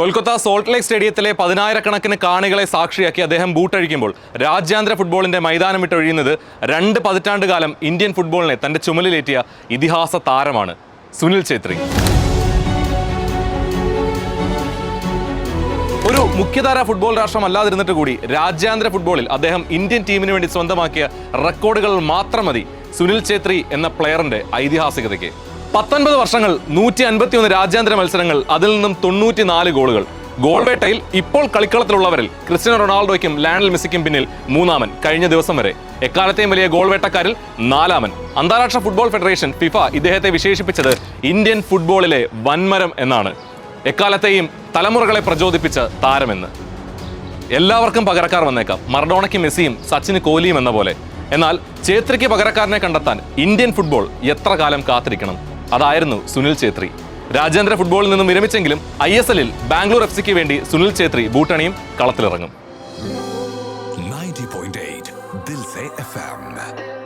Kolkata Salt Lake സ്റ്റേഡിയത്തിലെ പതിനായിരക്കണക്കിന് കാണികളെ സാക്ഷിയാക്കി അദ്ദേഹം ബൂട്ടഴിക്കുമ്പോൾ രാജ്യാന്തര ഫുട്ബോളിന്റെ മൈതാനം വിട്ടൊഴിയുന്നത് രണ്ട് പതിറ്റാണ്ട് കാലം ഇന്ത്യൻ ഫുട്ബോളിനെ തന്റെ ചുമലിലേറ്റിയ ഇതിഹാസ താരമാണ് സുനിൽ ഛേത്രി. ഒരു മുഖ്യധാര ഫുട്ബോൾ രാഷ്ട്രമല്ലാതിരുന്നിട്ട് കൂടി രാജ്യാന്തര ഫുട്ബോളിൽ അദ്ദേഹം ഇന്ത്യൻ ടീമിന് വേണ്ടി സ്വന്തമാക്കിയ റെക്കോർഡുകൾ മാത്രം മതി സുനിൽ ഛേത്രി എന്ന പ്ലെയറിന്റെ ഐതിഹാസികതയ്ക്ക്. പത്തൊൻപത് വർഷങ്ങൾ നൂറ്റി അൻപത്തിയൊന്ന് രാജ്യാന്തര മത്സരങ്ങൾ അതിൽ നിന്നും തൊണ്ണൂറ്റിനാല് ഗോളുകൾ. ഗോൾവേട്ടയിൽ ഇപ്പോൾ കളിക്കളത്തിലുള്ളവരിൽ ക്രിസ്ത്യനോ റൊണാൾഡോയ്ക്കും ലയണൽ മെസ്സിക്കും പിന്നിൽ മൂന്നാമൻ കഴിഞ്ഞ ദിവസം വരെ. എക്കാലത്തെയും വലിയ ഗോൾവേട്ടക്കാരിൽ നാലാമൻ. അന്താരാഷ്ട്ര ഫുട്ബോൾ ഫെഡറേഷൻ ഫിഫ ഇദ്ദേഹത്തെ വിശേഷിപ്പിച്ചത് ഇന്ത്യൻ ഫുട്ബോളിലെ വൻമരം എന്നാണ്. എക്കാലത്തെയും തലമുറകളെ പ്രചോദിപ്പിച്ച താരമെന്ന്. എല്ലാവർക്കും പകരക്കാർ വന്നേക്കാം. മറഡോണയ്ക്ക് മെസ്സിയും സച്ചിന് കോഹ്ലിയും എന്ന പോലെ. എന്നാൽ ചേത്രിക്ക് പകരക്കാരനെ കണ്ടെത്താൻ ഇന്ത്യൻ ഫുട്ബോൾ എത്ര കാലം കാത്തിരിക്കണം? അതായിരുന്നു സുനിൽ ഛേത്രി. രാജ്യാന്തര ഫുട്ബോളിൽ നിന്നും വിരമിച്ചെങ്കിലും ഐ എസ് എല്ലിൽ ബാംഗ്ലൂർ എഫ് സിക്ക് വേണ്ടി Sunil Chhetri ബൂട്ടണിയും കളത്തിലിറങ്ങും. 90.8 Dil Se FM